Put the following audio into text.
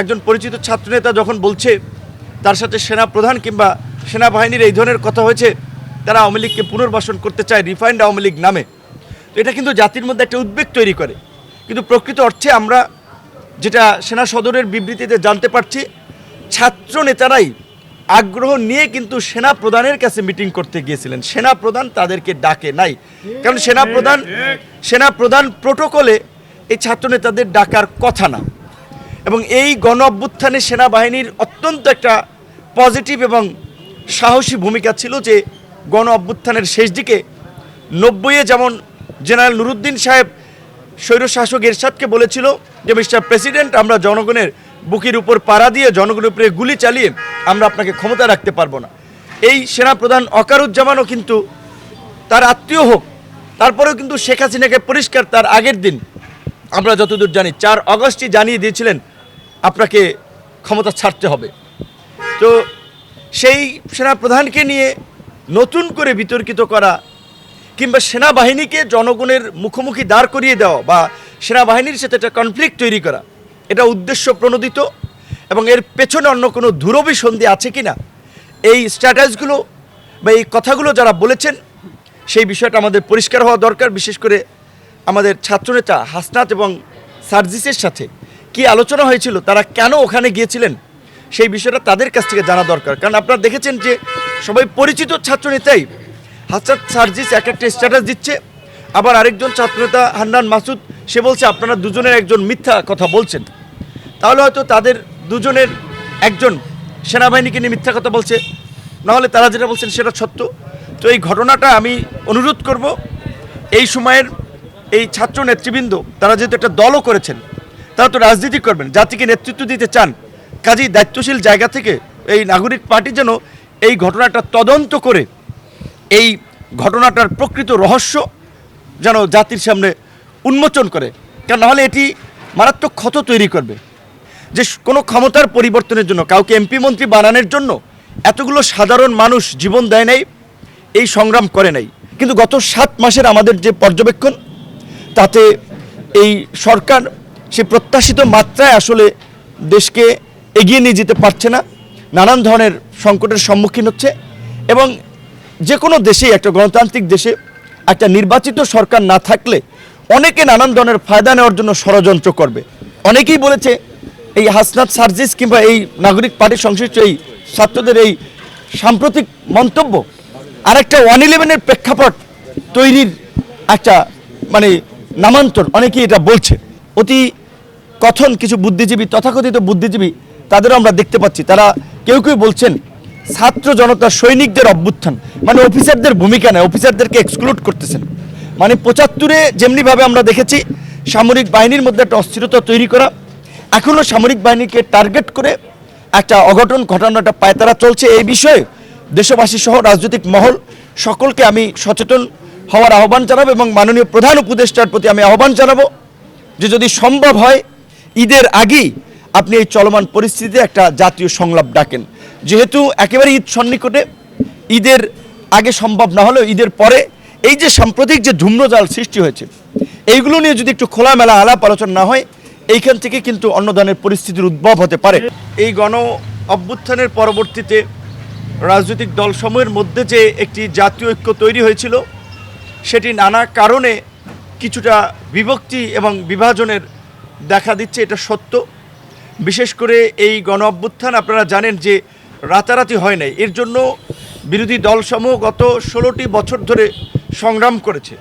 একজন পরিচিত ছাত্রনেতা যখন বলছে তার সাথে সেনা প্রধান কিংবা সেনাবাহিনীর এই ধরনের কথা হয়েছে, তারা আওয়ামী লীগকে পুনর্বাসন করতে চায় রিফাইন্ড আওয়ামী লীগ নামে। তো এটা কিন্তু জাতির মধ্যে একটা উদ্বেগ তৈরি করে। কিন্তু প্রকৃত অর্থে আমরা যেটা সেনা সদরের বিবৃতিতে জানতে পারছি ছাত্র নেতারাই আগ্রহ নিয়ে কিন্তু সেনা প্রধানের কাছে মিটিং করতে গিয়েছিলেন। সেনা প্রধান তাদেরকে ডাকে নাই। কারণ সেনা প্রধান সেনা প্রধান প্রোটোকলে এই ছাত্র নেতাদের ডাকার কথা না। এবং এই গণ অভ্যুত্থানে সেনাবাহিনীর অত্যন্ত একটা পজিটিভ এবং সাহসী ভূমিকা ছিল যে গণ অভ্যুত্থানের শেষ দিকে নব্বইয়ে যেমন জেনারেল নুরুদ্দিন সাহেব স্বৈরশাসক এরশাদকে বলেছিল যে, মিস্টার প্রেসিডেন্ট, আমরা জনগণের বুকের উপর পাড়া দিয়ে জনগণের উপরে গুলি চালিয়ে আমরা আপনাকে ক্ষমতা রাখতে পারব না। এই সেনাপ্রধান অকারুজ্জামানও কিন্তু তার আত্মীয় হোক, তারপরেও কিন্তু শেখ হাসিনাকে পরিষ্কার তার আগের দিন, আমরা যতদূর জানি, চার অগস্টই জানিয়ে দিয়েছিলেন আপনাকে ক্ষমতা ছাড়তে হবে। তো সেই সেনাপ্রধানকে নিয়ে নতুন করে বিতর্কিত করা কিংবা সেনাবাহিনীকে জনগণের মুখোমুখি দাঁড় করিয়ে দেওয়া বা সেনাবাহিনীর সাথে একটা কনফ্লিক্ট তৈরি করা, এটা উদ্দেশ্য প্রণোদিত এবং এর পেছনে অন্য কোনো ধুরবিসন্ধি আছে কি না এই স্ট্র্যাটাজগুলো বা এই কথাগুলো যারা বলেছেন, সেই বিষয়টা আমাদের পরিষ্কার হওয়া দরকার, বিশেষ করে আমাদের ছাত্রনেতা হাসনাত এবং সার্জিসের সাথে। কি আলোচনা হয়েছিল, তারা কেন ওখানে গিয়েছিলেন, সেই বিষয়টা তাদের কাছ থেকে জানা দরকার। কারণ আপনারা দেখেছেন যে সবাই পরিচিত ছাত্রনেতাই হাসনাত সার্জিস এক একটা স্ট্যাটাস দিচ্ছে, আবার আরেকজন ছাত্রনেতা হান্নান মাসুদ, সে বলছে, আপনারা দুজনের একজন মিথ্যা কথা বলছেন। তাহলে হয়তো তাদের দুজনের একজন সেনাবাহিনীকে নিয়ে মিথ্যা কথা বলছে। নাহলে তারা যেটা বলছেন সেটা সত্য। তো এই ঘটনাটা আমি অনুরোধ করব, এই সময়ের এই ছাত্র নেতৃবৃন্দ তারা যেহেতু একটা দলও করেছেন তারা তো রাজনীতি করবেন, জাতিকে নেতৃত্ব দিতে চান। কাজেই দায়িত্বশীল জায়গা থেকে এই নাগরিক পার্টি যেন এই ঘটনাটা তদন্ত করে, এই ঘটনাটার প্রকৃত রহস্য যেন জাতির সামনে উন্মোচন করে। কারণ নাহলে এটি মারাত্মক ক্ষত তৈরি করবে। যে কোনো ক্ষমতার পরিবর্তনের জন্য, কাউকে এমপি, মন্ত্রী বানানোর জন্য এতগুলো সাধারণ মানুষ জীবন দেয় নাই, এই সংগ্রাম করে নাই। কিন্তু গত সাত মাসের আমাদের যে পর্যবেক্ষণ, তাতে এই সরকার সে প্রত্যাশিত মাত্রায় আসলে দেশকে এগিয়ে নিয়ে যেতে পারছে না। নানান ধরনের সংকটের সম্মুখীন হচ্ছে এবং যে কোনো দেশেই, একটা গণতান্ত্রিক দেশে একটা নির্বাচিত সরকার না থাকলে অনেকে নানান ধরনের ফায়দা নেওয়ার জন্য ষড়যন্ত্র করবে। অনেকেই বলেছে, এই হাসনাত সার্জিস কিংবা এই নাগরিক পার্টির সংশ্লিষ্ট এই ছাত্রদের এই সাম্প্রতিক মন্তব্য আর একটা ওয়ান ইলেভেনের প্রেক্ষাপট তৈরির একটা মানে নামান্তর। অনেকেই এটা বলছে। অতি কথন, কিছু বুদ্ধিজীবী, তথাকথিত বুদ্ধিজীবী, তাদেরও আমরা দেখতে পাচ্ছি। তারা কেউ কেউ বলছেন, ছাত্র জনতা সৈনিকদের অভ্যুত্থান মানে অফিসারদের ভূমিকা নেয়, অফিসারদেরকে এক্সক্লুড করতেছেন। মানে পঁচাত্তরে যেমনিভাবে আমরা দেখেছি, সামরিক বাহিনীর মধ্যে একটা অস্থিরতা তৈরি করা এখনও সামরিক বাহিনীকে টার্গেট করে একটা অঘটন ঘটানোটা পায়তারা চলছে। এই বিষয়ে দেশবাসী সহ রাজনৈতিক মহল সকলকে আমি সচেতন হওয়ার আহ্বান জানাব এবং মাননীয় প্রধান উপদেষ্টার প্রতি আমি আহ্বান জানাব যে যদি সম্ভব হয় ঈদের আগেই আপনি এই চলমান পরিস্থিতিতে একটা জাতীয় সংলাপ ডাকেন। যেহেতু একেবারে ঈদ সন্নিকটে, ঈদের আগে সম্ভব না হলেও ঈদের পরে এই যে সাম্প্রতিক যে ধূম্রজাল সৃষ্টি হয়েছে, এইগুলো নিয়ে যদি একটু খোলামেলা আলাপ আলোচনা না হয়, এইখান থেকে কিন্তু অন্য ধরনের পরিস্থিতির উদ্ভব হতে পারে। এই গণ অভ্যুত্থানের পরবর্তীতে রাজনৈতিক দলসমূহের মধ্যে যে একটি জাতীয় ঐক্য তৈরি হয়েছিল, সেটি নানা কারণে কিছুটা বিভক্তি এবং বিভাজনের দেখা দিচ্ছে, এটা সত্য। বিশেষ করে এই গণ অভ্যুত্থান, আপনারা জানেন যে রাতারাতি হয় নাই। এর জন্য বিরোধী দলসমূহ গত ষোলোটি বছর ধরে সংগ্রাম করেছে।